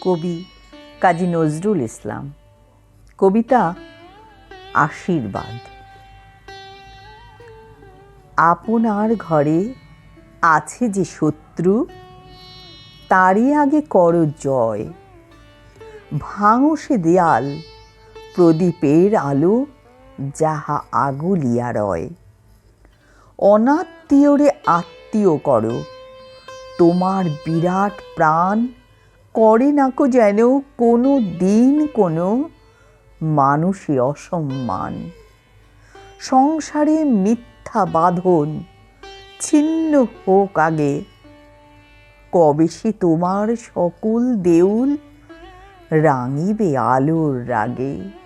কবি কাজী নজরুল ইসলাম। কবিতা আশীর্বাদ। আপনার ঘরে আছে যে শত্রু, তারই আগে কর জয়। ভাঙো সে দেয়াল, প্রদীপের আলো, যাহা আগুলিয়া রয়। অনাত্মীয়রে আত্মীয় করো, তোমার বিরাট প্রাণ করে নাকো যেন কোনো দিন কোনো মানুষই অসম্মান। সংসারে মিথ্যা বাঁধন ছিন্ন হোক আগে। কবে সে তোমার সকল দেউল রাঙিবে আলোর রাগে।